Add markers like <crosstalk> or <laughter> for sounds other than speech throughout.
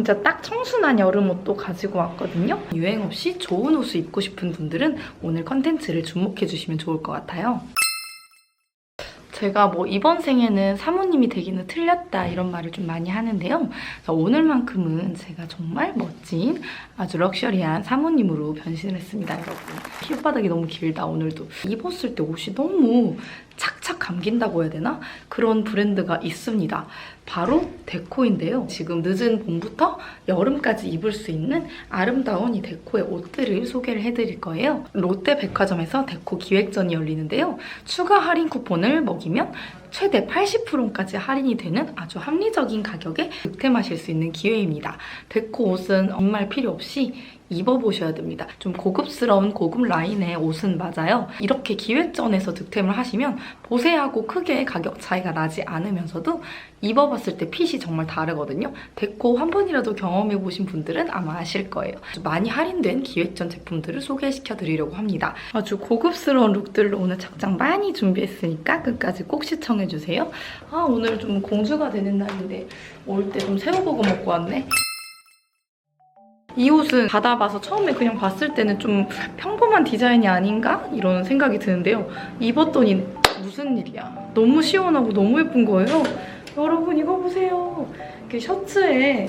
진짜 딱 청순한 여름 옷도 가지고 왔거든요. 유행 없이 좋은 옷을 입고 싶은 분들은 오늘 컨텐츠를 주목해 주시면 좋을 것 같아요. 제가 뭐 이번 생에는 사모님이 되기는 틀렸다 이런 말을 좀 많이 하는데요. 오늘만큼은 제가 정말 멋진 아주 럭셔리한 사모님으로 변신을 했습니다, 여러분. 혓바닥이 너무 길다, 오늘도. 입었을 때 옷이 너무 착착 감긴다고 해야 되나? 그런 브랜드가 있습니다. 바로 데코인데요. 지금 늦은 봄부터 여름까지 입을 수 있는 아름다운 이 데코의 옷들을 소개를 해드릴 거예요. 롯데 백화점에서 데코 기획전이 열리는데요. 추가 할인 쿠폰을 먹이면 최대 80%까지 할인이 되는 아주 합리적인 가격에 득템하실 수 있는 기회입니다. 데코 옷은 정말 필요 없이 입어보셔야 됩니다. 좀 고급스러운 고급 라인의 옷은 맞아요. 이렇게 기획전에서 득템을 하시면 보세하고 크게 가격 차이가 나지 않으면서도 입어봤을 때 핏이 정말 다르거든요. 데코 한 번이라도 경험해보신 분들은 아마 아실 거예요. 많이 할인된 기획전 제품들을 소개시켜 드리려고 합니다. 아주 고급스러운 룩들을 오늘 착장 많이 준비했으니까 끝까지 꼭 시청 해주세요. 아, 오늘 좀 공주가 되는 날인데 올 때 좀 새우버거 먹고 왔네. 이 옷은 받아봐서 처음에 그냥 봤을 때는 좀 평범한 디자인이 아닌가? 이런 생각이 드는데요. 입었더니 무슨 일이야. 너무 시원하고 너무 예쁜 거예요. 여러분 이거 보세요. 이렇게 셔츠에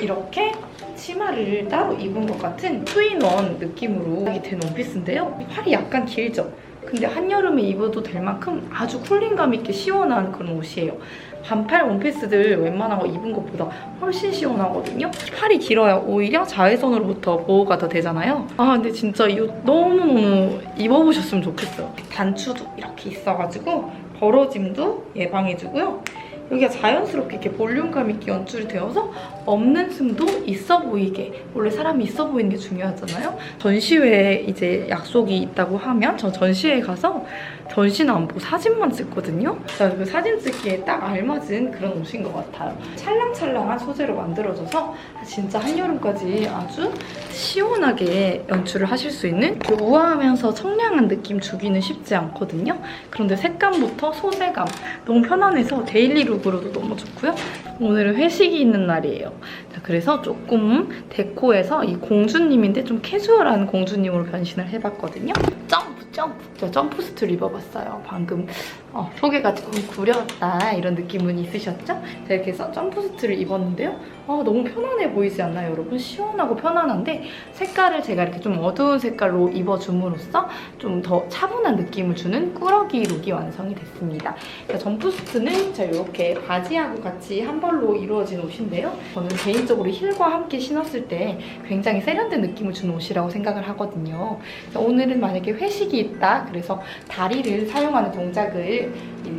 이렇게 치마를 따로 입은 것 같은 투인원 느낌으로 된 원피스인데요. 팔이 약간 길죠? 근데 한여름에 입어도 될 만큼 아주 쿨링감 있게 시원한 그런 옷이에요. 반팔 원피스들 웬만한 거 입은 것보다 훨씬 시원하거든요. 팔이 길어야 오히려 자외선으로부터 보호가 더 되잖아요. 아 근데 진짜 이 옷 너무너무 입어보셨으면 좋겠어요. 단추도 이렇게 있어가지고 벌어짐도 예방해주고요. 여기가 자연스럽게 이렇게 볼륨감 있게 연출이 되어서 없는 틈도 있어 보이게 원래 사람이 있어 보이는 게 중요하잖아요. 전시회에 이제 약속이 있다고 하면 저 전시회에 가서 전시는 안 보고 사진만 찍거든요. 그 사진 찍기에 딱 알맞은 그런 옷인 것 같아요. 찰랑찰랑한 소재로 만들어져서 진짜 한여름까지 아주 시원하게 연출을 하실 수 있는 그 우아하면서 청량한 느낌 주기는 쉽지 않거든요. 그런데 색감부터 소재감 너무 편안해서 데일리 룩으로도 너무 좋고요. 오늘은 회식이 있는 날이에요. 자, 그래서 조금 데코에서 이 공주님인데 좀 캐주얼한 공주님으로 변신을 해봤거든요. 점프 점프 저 점프 스트를 입어봤어요. 방금 어, 소개가 조금 구렸다 이런 느낌은 있으셨죠? 자, 이렇게 해서 점프 스트를 입었는데요. 아, 너무 편안해 보이지 않나요, 여러분? 시원하고 편안한데 색깔을 제가 이렇게 좀 어두운 색깔로 입어줌으로써 좀 더 차분한 느낌을 주는 꾸러기 룩이 완성이 됐습니다. 자, 점프 스트는 자 이렇게 바지하고 같이 한 벌로 이루어진 옷인데요. 저는 개인적으로 힐과 함께 신었을 때 굉장히 세련된 느낌을 주는 옷이라고 생각을 하거든요. 자, 오늘은 만약에 회식이 있다, 그래서 다리를 사용하는 동작을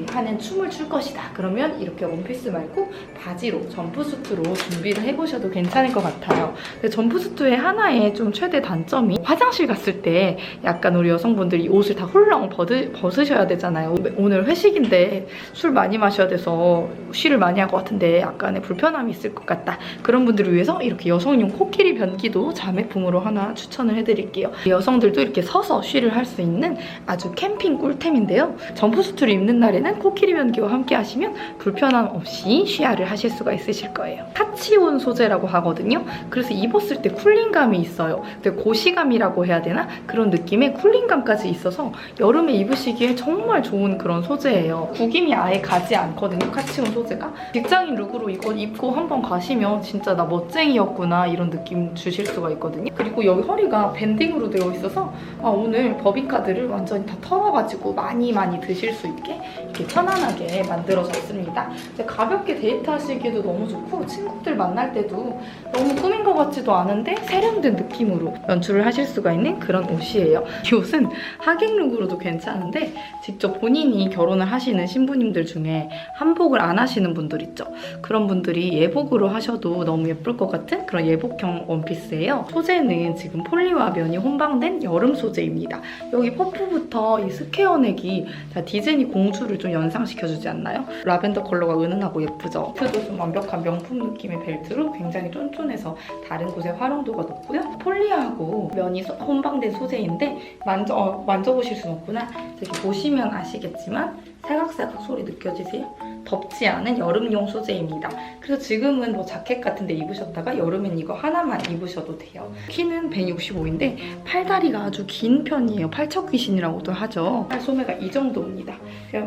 하는 춤을 출 것이다. 그러면 이렇게 원피스 말고 바지로 점프수트로 준비를 해보셔도 괜찮을 것 같아요. 점프수트의 하나의 좀 최대 단점이 화장실 갔을 때 약간 우리 여성분들이 이 옷을 다 벗으, 벗으셔야 되잖아요. 오늘 회식인데 술 많이 마셔야 돼서 쉬를 많이 할 것 같은데 약간의 불편함이 있을 것 같다. 그런 분들을 위해서 이렇게 여성용 코끼리 변기도 자매품으로 하나 추천을 해드릴게요. 여성들도 이렇게 서서 쉬를 할 수 있는 아주 캠핑 꿀템인데요. 점프 수트를 입는 날에는 코끼리 변기와 함께 하시면 불편함 없이 쉬야를 하실 수가 있으실 거예요. 타치온 소재라고 하거든요. 그래서 입었을 때 쿨링감이 있어요. 근데 고시감이라고 해야 되나? 그런 느낌의 쿨링감까지 있어서 여름에 입으시기에 정말 좋은 그런 소재예요. 구김이 아예 가지 않거든요. 카치온 소재가. 직장인 룩으로 이거 입고 한번 가시면 진짜 나 멋쟁이였구나 이런 느낌 주실 수가 있거든요. 그리고 여기 허리가 밴딩으로 되어 있어서 아, 오늘 법인카드를 완전히 다 털어가지고 많이 많이 드실 수 있게 이렇게 편안하게 만들어졌습니다. 가볍게 데이트하시기에도 너무 좋고 친구들 만날 때도 너무 꾸민 것 같지도 않은데 세련된 느낌으로 연출을 하실 수가 있는 그런 옷이에요. 이 옷은 하객룩으로도 괜찮은데 직접 본인이 결혼을 하시는 신부님들 중에 한복을 안 하시는 분들 있죠. 그런 분들이 예복으로 하셔도 너무 예쁠 것 같은 그런 예복형 원피스예요. 소재는 지금 폴리와 면이 혼방된 여름 소재입니다. 여기 퍼프부터 이 스퀘어넥이 자, 디즈니 공주를 좀 연상시켜주지 않나요? 라벤더 컬러가 은은하고 예쁘죠? 벨트도 좀 완벽한 명품 느낌의 벨트로 굉장히 쫀쫀해서 다른 곳에 활용도가 높고요. 폴리하고 면이 소- 혼방된 소재인데 만져, 어, 만져보실 순 없구나. 이렇게 보시면 아시겠지만 사각사각 소리 느껴지세요? 덥지 않은 여름용 소재입니다. 그래서 지금은 뭐 자켓 같은 데 입으셨다가 여름엔 이거 하나만 입으셔도 돼요. 키는 165인데 팔다리가 아주 긴 편이에요. 팔척 귀신이라고도 하죠. 팔 소매가 이 정도입니다.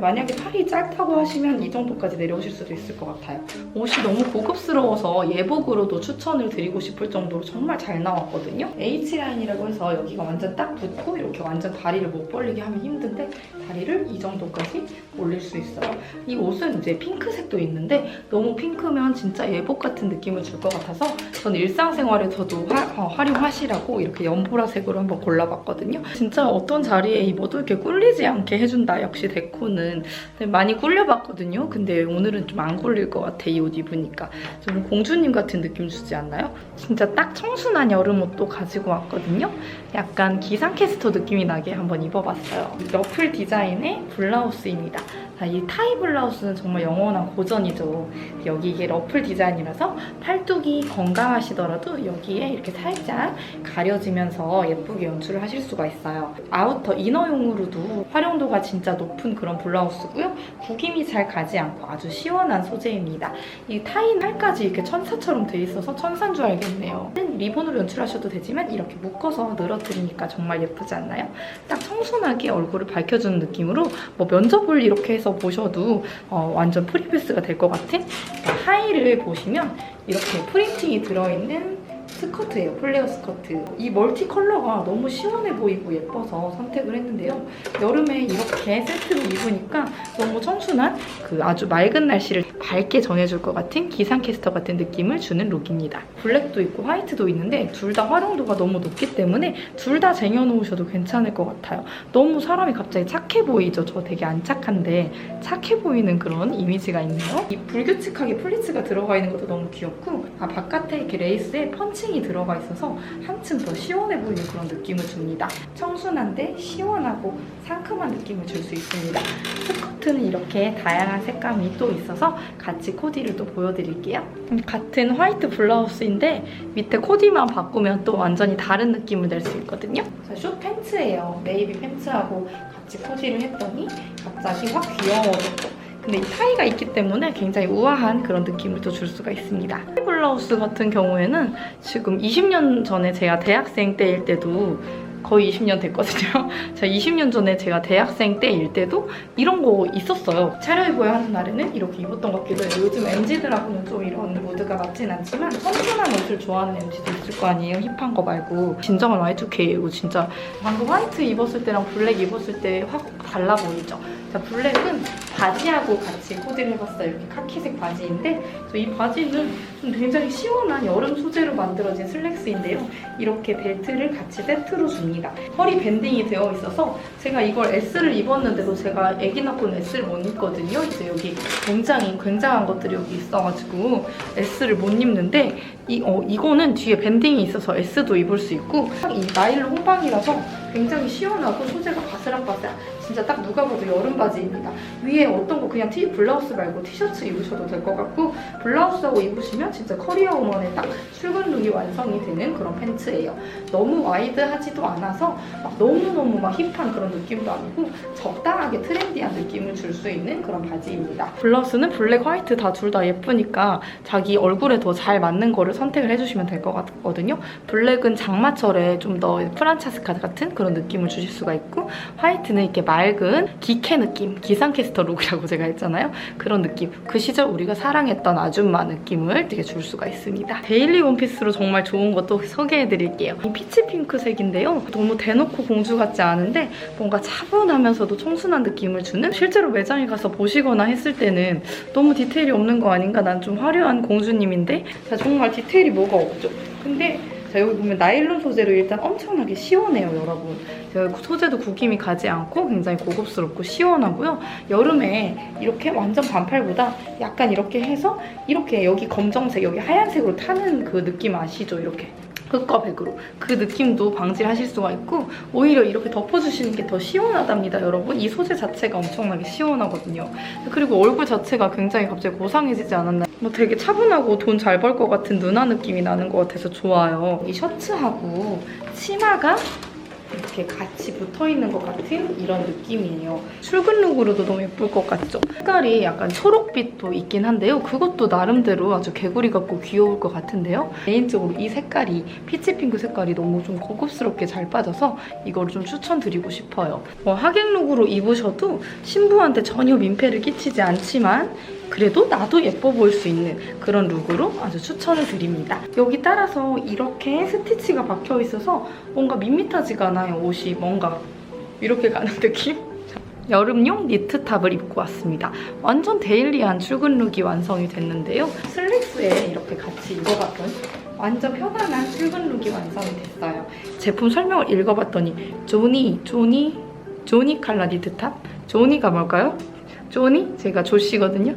만약에 팔이 짧다고 하시면 이 정도까지 내려오실 수도 있을 것 같아요. 옷이 너무 고급스러워서 예복으로도 추천을 드리고 싶을 정도로 정말 잘 나왔거든요. H라인이라고 해서 여기가 완전 딱 붙고 이렇게 완전 다리를 못 벌리게 하면 힘든데 다리를 이 정도까지 올릴 수 있어요. 이 옷은 이제 핑크색도 있는데 너무 핑크면 진짜 예복 같은 느낌을 줄 것 같아서 전 일상생활에서도 화, 어, 활용하시라고 이렇게 연보라색으로 한번 골라봤거든요. 진짜 어떤 자리에 입어도 이렇게 꿀리지 않게 해준다. 역시 데코는 근데 많이 꿀려봤거든요. 근데 오늘은 좀 안 꿀릴 것 같아 이 옷 입으니까 좀 공주님 같은 느낌 주지 않나요? 진짜 딱 청순한 여름 옷도 가지고 왔거든요. 약간 기상캐스터 느낌이 나게 한번 입어봤어요. 러플 디자인의 블라우스입니다. 자, 이 타이 블라우스는 정말 영원한 고전이죠. 여기 이게 러플 디자인이라서 팔뚝이 건강하시더라도 여기에 이렇게 살짝 가려지면서 예쁘게 연출을 하실 수가 있어요. 아우터 이너용으로도 활용도가 진짜 높은 그런 블라우스고요. 구김이 잘 가지 않고 아주 시원한 소재입니다. 이 타이 팔까지 이렇게 천사처럼 돼 있어서 천사인 줄 알겠네요. 리본으로 연출하셔도 되지만 이렇게 묶어서 늘어 뜨리니까 정말 예쁘지 않나요? 딱 청순하게 얼굴을 밝혀주는 느낌으로 뭐 면접을 이렇게 해서 보셔도 어, 완전 프리패스가 될 것 같은 하의를 보시면 이렇게 프린팅이 들어있는 스커트예요. 플레어 스커트. 이 멀티 컬러가 너무 시원해 보이고 예뻐서 선택을 했는데요. 여름에 이렇게 세트로 입으니까 너무 청순한 그 아주 맑은 날씨를 밝게 전해줄 것 같은 기상캐스터 같은 느낌을 주는 룩입니다. 블랙도 있고 화이트도 있는데 둘 다 활용도가 너무 높기 때문에 둘 다 쟁여놓으셔도 괜찮을 것 같아요. 너무 사람이 갑자기 착해 보이죠. 저 되게 안 착한데 착해 보이는 그런 이미지가 있네요. 이 불규칙하게 플리츠가 들어가 있는 것도 너무 귀엽고 아, 바깥에 이렇게 레이스에 펀칭 이 들어가 있어서 한층 더 시원해 보이는 그런 느낌을 줍니다. 청순한데 시원하고 상큼한 느낌을 줄 수 있습니다. 스커트는 이렇게 다양한 색감이 또 있어서 같이 코디를 또 보여드릴게요. 음, 같은 화이트 블라우스인데 밑에 코디만 바꾸면 또 완전히 다른 느낌을 낼 수 있거든요. 자, 숏 팬츠예요. 네이비 팬츠하고 같이 코디를 했더니 갑자기 확 귀여워졌고 근데 이 타이가 있기 때문에 굉장히 우아한 그런 느낌을 또 줄 수가 있습니다. 블라우스 같은 경우에는 지금 20년 전에 제가 대학생 때일 때도 거의 20년 됐거든요. <laughs> 제가 20년 전에 제가 대학생 때일 때도 이런 거 있었어요. 차려입어야 하는 날에는 이렇게 입었던 것 같기도 해요. 요즘 MZ들하고는 좀 이런 모드가 맞진 않지만 청순한 옷을 좋아하는 MZ도 있을 거 아니에요. 힙한 거 말고. 진정한 Y2K예요. 진짜 방금 화이트 입었을 때랑 블랙 입었을 때 확 달라 보이죠? 자, 블랙은 바지하고 같이 코디를 해봤어요. 이렇게 카키색 바지인데 이 바지는 좀 굉장히 시원한 여름 소재로 만들어진 슬랙스인데요. 이렇게 벨트를 같이 세트로 줍니다. 허리 밴딩이 되어 있어서 제가 이걸 S를 입었는데도 제가 애기 낳고는 S를 못 입거든요. 이제 여기 굉장히 굉장한 것들이 여기 있어가지고 S를 못 입는데 이, 어, 이거는 뒤에 밴딩이 있어서 S도 입을 수 있고 이 나일론 홍방이라서 굉장히 시원하고 소재가 바스락바스락 진짜 딱 누가 봐도 여름 바지입니다. 위에 어떤 거 그냥 티 블라우스 말고 티셔츠 입으셔도 될 것 같고 블라우스하고 입으시면 진짜 커리어 우먼의 딱 출근 룩이 완성이 되는 그런 팬츠예요. 너무 와이드하지도 않아서 막 너무너무 막 힙한 그런 느낌도 아니고 적당하게 트렌디한 느낌을 줄 수 있는 그런 바지입니다. 블라우스는 블랙, 화이트 다 둘다 예쁘니까 자기 얼굴에 더 잘 맞는 거를 선택을 해주시면 될 것 같거든요. 블랙은 장마철에 좀 더 프란차스카 같은 그런 느낌을 주실 수가 있고 화이트는 이렇게 맑은 기캐 느낌, 기상캐스터 룩이라고 제가 했잖아요. 그런 느낌. 그 시절 우리가 사랑했던 아줌마 느낌을 되게 줄 수가 있습니다. 데일리 원피스로 정말 좋은 것도 소개해드릴게요. 이 피치 핑크색인데요. 너무 대놓고 공주 같지 않은데 뭔가 차분하면서도 청순한 느낌을 주는 실제로 매장에 가서 보시거나 했을 때는 너무 디테일이 없는 거 아닌가 난 좀 화려한 공주님인데 자, 정말 디테일이 뭐가 없죠. 근데 자, 여기 보면 나일론 소재로 일단 엄청나게 시원해요, 여러분. 자, 소재도 구김이 가지 않고 굉장히 고급스럽고 시원하고요. 여름에 이렇게 완전 반팔보다 약간 이렇게 해서 이렇게 여기 검정색, 여기 하얀색으로 타는 그 느낌 아시죠? 이렇게. 흑과 백으로. 그 느낌도 방지하실 수가 있고 오히려 이렇게 덮어주시는 게 더 시원하답니다 여러분. 이 소재 자체가 엄청나게 시원하거든요. 그리고 얼굴 자체가 굉장히 갑자기 고상해지지 않았나요? 뭐 되게 차분하고 돈 잘 벌 것 같은 누나 느낌이 나는 것 같아서 좋아요. 이 셔츠하고 치마가 이렇게 같이 붙어있는 것 같은 이런 느낌이에요. 출근 룩으로도 너무 예쁠 것 같죠? 색깔이 약간 초록빛도 있긴 한데요. 그것도 나름대로 아주 개구리 같고 귀여울 것 같은데요. 개인적으로 이 색깔이 피치핑크 색깔이 너무 좀 고급스럽게 잘 빠져서 이거를 좀 추천드리고 싶어요. 뭐 하객룩으로 입으셔도 신부한테 전혀 민폐를 끼치지 않지만 그래도 나도 예뻐 보일 수 있는 그런 룩으로 아주 추천을 드립니다. 여기 따라서 이렇게 스티치가 박혀 있어서 뭔가 밋밋하지가 않아요. 옷이 뭔가 이렇게 가는 느낌? <laughs> 여름용 니트탑을 입고 왔습니다. 완전 데일리한 출근 룩이 완성이 됐는데요. 슬랙스에 이렇게 같이 입어봤던 완전 편안한 출근 룩이 완성이 됐어요. 제품 설명을 읽어봤더니 조니, 조니, 조니 칼라 니트탑? 조니가 뭘까요? 조니? 제가 조씨거든요.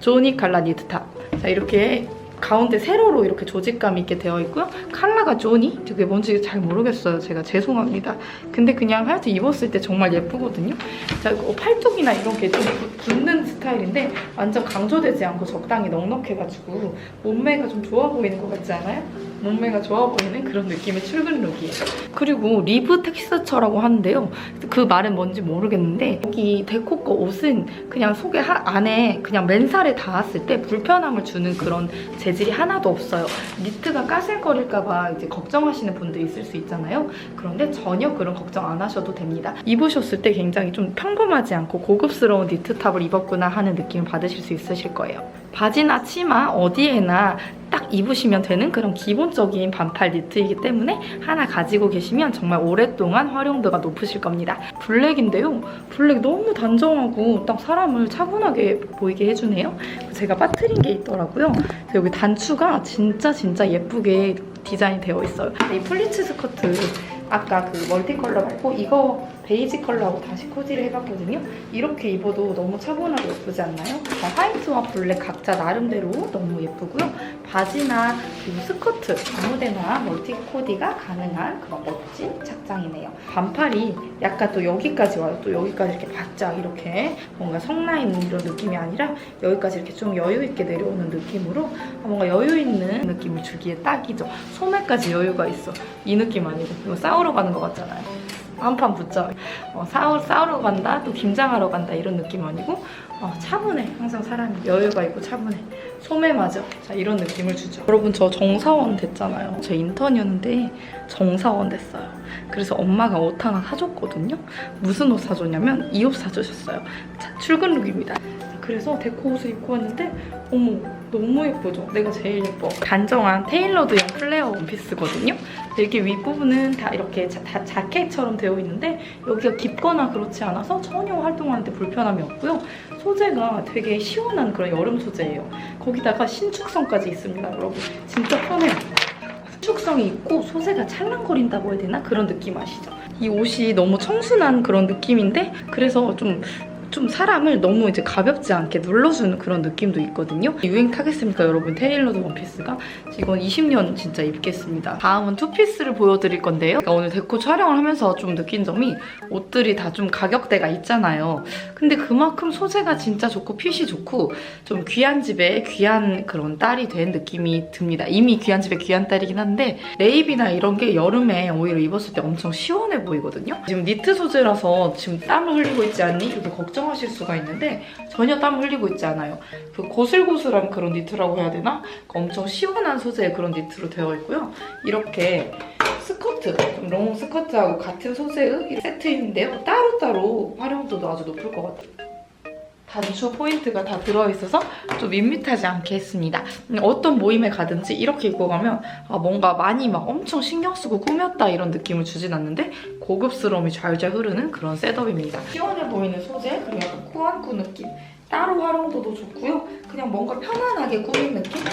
조니 칼라 니트 탑. 자, 이렇게 가운데 세로로 이렇게 조직감 있게 되어 있고요. 컬러가 조니? 그게 뭔지 잘 모르겠어요. 제가 죄송합니다. 근데 그냥 하여튼 입었을 때 정말 예쁘거든요. 자, 팔뚝이나 이런 게 좀 붙는 스타일인데 완전 강조되지 않고 적당히 넉넉해가지고 몸매가 좀 좋아 보이는 것 같지 않아요? 몸매가 좋아 보이는 그런 느낌의 출근 룩이에요. 그리고 리브 텍스처라고 하는데요. 그 말은 뭔지 모르겠는데 여기 데코 거 옷은 그냥 속에 하- 안에 그냥 맨살에 닿았을 때 불편함을 주는 그런 재질이 하나도 없어요. 니트가 까슬거릴까 봐 이제 걱정하시는 분들이 있을 수 있잖아요. 그런데 전혀 그런 걱정 안 하셔도 됩니다. 입으셨을 때 굉장히 좀 평범하지 않고 고급스러운 니트탑을 입었구나 하는 느낌을 받으실 수 있으실 거예요. 바지나 치마 어디에나 딱 입으시면 되는 그런 기본적인 반팔 니트이기 때문에 하나 가지고 계시면 정말 오랫동안 활용도가 높으실 겁니다. 블랙인데요. 블랙 너무 단정하고 딱 사람을 차분하게 보이게 해주네요. 제가 빠뜨린 게 있더라고요. 여기 단추가 진짜 진짜 예쁘게 디자인이 되어 있어요. 이 플리츠 스커트 아까 그 멀티 컬러 말고 이거 베이지 컬러하고 다시 코디를 해봤거든요. 이렇게 입어도 너무 차분하고 예쁘지 않나요? 자, 화이트와 블랙 각자 나름대로 너무 예쁘고요. 바지나 그리고 스커트 아무데나 멀티 코디가 가능한 그런 멋진 착장이네요. 반팔이 약간 또 여기까지 와요. 또 여기까지 이렇게 바짝 이렇게 뭔가 성라인 이런 느낌이 아니라 여기까지 이렇게 좀 여유 있게 내려오는 느낌으로 뭔가 여유 있는 느낌을 주기에 딱이죠. 소매까지 여유가 있어. 이 느낌 아니고 이거 싸우러 가는 것 같잖아요. 한판 붙자. 어, 싸우, 싸우러 간다, 또 김장하러 간다 이런 느낌 아니고 어, 차분해. 항상 사람이 여유가 있고 차분해. 소매 맞아. 자 이런 느낌을 주죠. 여러분 저 정사원 됐잖아요. 제 인턴이었는데 정사원 됐어요. 그래서 엄마가 옷 하나 사줬거든요. 무슨 옷 사줬냐면 이 옷 사주셨어요. 자, 출근 룩입니다. 그래서 데코 옷을 입고 왔는데 어머 너무 예쁘죠? 내가 제일 예뻐. 단정한 테일러드형 플레어 원피스거든요. 이렇게 윗부분은 다 이렇게 자, 다 자켓처럼 되어 있는데 여기가 깊거나 그렇지 않아서 전혀 활동하는데 불편함이 없고요. 소재가 되게 시원한 그런 여름 소재예요. 거기다가 신축성까지 있습니다, 여러분. 진짜 편해요. 신축성이 있고 소재가 찰랑거린다고 해야 되나? 그런 느낌 아시죠? 이 옷이 너무 청순한 그런 느낌인데 그래서 좀 좀 사람을 너무 이제 가볍지 않게 눌러주는 그런 느낌도 있거든요. 유행 타겠습니까, 여러분? 테일러드 원피스가 이건 20년 진짜 입겠습니다. 다음은 투피스를 보여드릴 건데요. 제가 오늘 데코 촬영을 하면서 좀 느낀 점이 옷들이 다 좀 가격대가 있잖아요. 근데 그만큼 소재가 진짜 좋고 핏이 좋고 좀 귀한 집에 귀한 그런 딸이 된 느낌이 듭니다. 이미 귀한 집에 귀한 딸이긴 한데 네이비나 이런 게 여름에 오히려 입었을 때 엄청 시원해 보이거든요. 지금 니트 소재라서 지금 땀을 흘리고 있지 않니? 이렇게 걱정 하실 수가 있는데 전혀 땀 흘리고 있지 않아요. 그 고슬고슬한 그런 니트라고 해야 되나? 엄청 시원한 소재의 그런 니트로 되어 있고요. 이렇게 스커트, 좀롱 스커트하고 같은 소재의 세트인데요. 따로따로 활용도도 아주 높을 것 같아요. 단추 포인트가 다 들어있어서 좀 밋밋하지 않게 했습니다. 음, 어떤 모임에 가든지 이렇게 입고 가면 아, 뭔가 많이 막 엄청 신경 쓰고 꾸몄다 이런 느낌을 주진 않는데 고급스러움이 잘잘 흐르는 그런 셋업입니다. 시원해 보이는 소재 그리고 꾸안꾸 느낌 따로 활용도도 좋고요. 그냥 뭔가 편안하게 꾸민 느낌?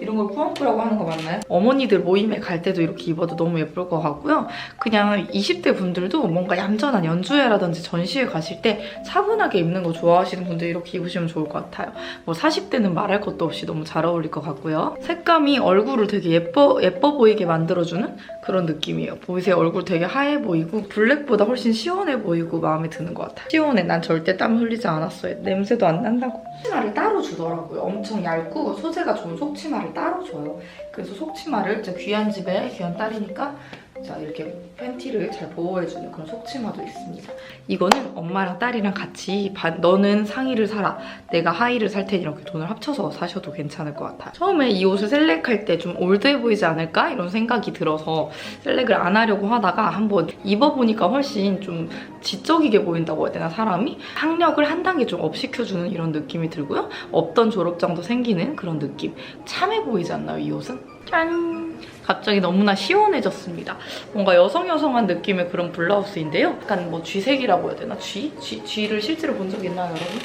이런 걸 꾸안꾸라고 하는 거 맞나요? 어머니들 모임에 갈 때도 이렇게 입어도 너무 예쁠 것 같고요. 그냥 20대 분들도 뭔가 얌전한 연주회라든지 전시회 가실 때 차분하게 입는 거 좋아하시는 분들 이렇게 입으시면 좋을 것 같아요. 뭐 40대는 말할 것도 없이 너무 잘 어울릴 것 같고요. 색감이 얼굴을 되게 예뻐, 예뻐 보이게 만들어주는 그런 느낌이에요. 보이세요? 얼굴 되게 하얘 보이고 블랙보다 훨씬 시원해 보이고 마음에 드는 것 같아요. 시원해. 난 절대 땀 흘리지 않았어요. 냄새도 안 난다고. 속치마를 따로 주더라고요. 엄청 얇고 소재가 좋은 속치마를 따로 줘요. 그래서 속치마를 귀한 집에 귀한 딸이니까 자 이렇게 팬티를 잘 보호해주는 그런 속치마도 있습니다. 이거는 엄마랑 딸이랑 같이 반- 너는 상의를 사라 내가 하의를 살 테니 이렇게 돈을 합쳐서 사셔도 괜찮을 것 같아요. 처음에 이 옷을 셀렉할 때 좀 올드해 보이지 않을까 이런 생각이 들어서 셀렉을 안 하려고 하다가 한번 입어보니까 훨씬 좀 지적이게 보인다고 해야 되나 사람이 학력을 한 단계 좀 업시켜주는 이런 느낌이 들고요. 없던 졸업장도 생기는 그런 느낌. 참해 보이지 않나요 이 옷은? 짠! 갑자기 너무나 시원해졌습니다. 뭔가 여성 여성한 느낌의 그런 블라우스인데요. 약간 뭐 쥐색이라고 해야 되나? 쥐? 쥐? 쥐를 실제로 본 적 있나요, 여러분?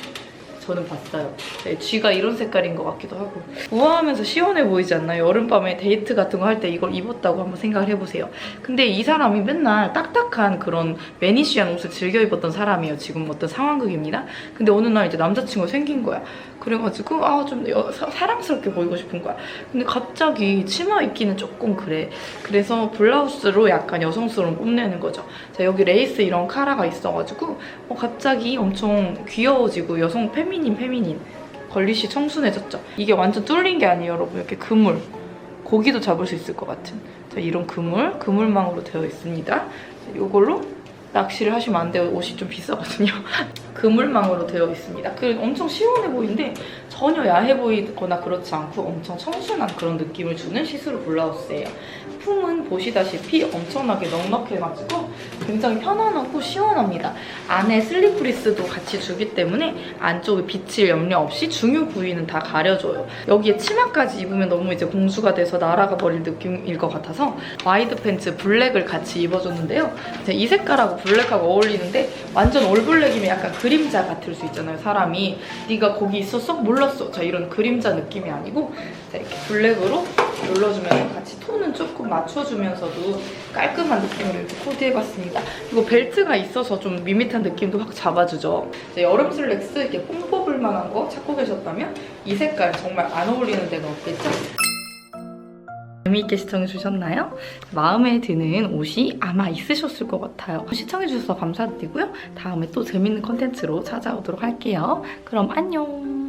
저는 봤어요. 네, 쥐가 이런 색깔인 것 같기도 하고 우아하면서 시원해 보이지 않나요? 여름밤에 데이트 같은 거 할 때 이걸 입었다고 한번 생각을 해보세요. 근데 이 사람이 맨날 딱딱한 그런 매니시한 옷을 즐겨 입었던 사람이에요. 지금 어떤 상황극입니다. 근데 어느 날 이제 남자친구가 생긴 거야. 그래가지고 아 좀 사랑스럽게 보이고 싶은 거야. 근데 갑자기 치마 입기는 조금 그래. 그래서 블라우스로 약간 여성스러움 뽐내는 거죠. 자 여기 레이스 이런 카라가 있어가지고 어, 갑자기 엄청 귀여워지고 여성 페미닌 페미닌 걸리시 청순해졌죠. 이게 완전 뚫린 게 아니에요 여러분. 이렇게 그물 고기도 잡을 수 있을 것 같은 자, 이런 그물 그물망으로 되어 있습니다. 자, 이걸로 낚시를 하시면 안 돼요. 옷이 좀 비싸거든요. <laughs> 그물망으로 되어 있습니다. 그 엄청 시원해 보이는데 전혀 야해 보이거나 그렇지 않고 엄청 청순한 그런 느낌을 주는 시스루 블라우스예요. 품은 보시다시피 엄청나게 넉넉해가지고 굉장히 편안하고 시원합니다. 안에 슬리브리스도 같이 주기 때문에 안쪽에 비칠 염려 없이 중요 부위는 다 가려줘요. 여기에 치마까지 입으면 너무 이제 공주가 돼서 날아가 버릴 느낌일 것 같아서 와이드 팬츠 블랙을 같이 입어줬는데요. 이 색깔하고 블랙하고 어울리는데 완전 올블랙이면 약간 그림자 같을 수 있잖아요. 사람이 네가 거기 있었어? 몰랐어. 자 이런 그림자 느낌이 아니고 자, 이렇게 블랙으로 눌러주면서 같이 톤은 조금 맞춰주면서도 깔끔한 이렇게 코디해봤습니다. 이거 벨트가 있어서 좀 밋밋한 느낌도 확 잡아주죠. 여름 슬랙스 이렇게 뽕 뽑을 만한 거 찾고 계셨다면 이 색깔 정말 안 어울리는 데가 없겠죠? 재미있게 시청해주셨나요? 마음에 드는 옷이 아마 있으셨을 것 같아요. 시청해주셔서 감사드리고요. 다음에 또 재밌는 컨텐츠로 찾아오도록 할게요. 그럼 안녕!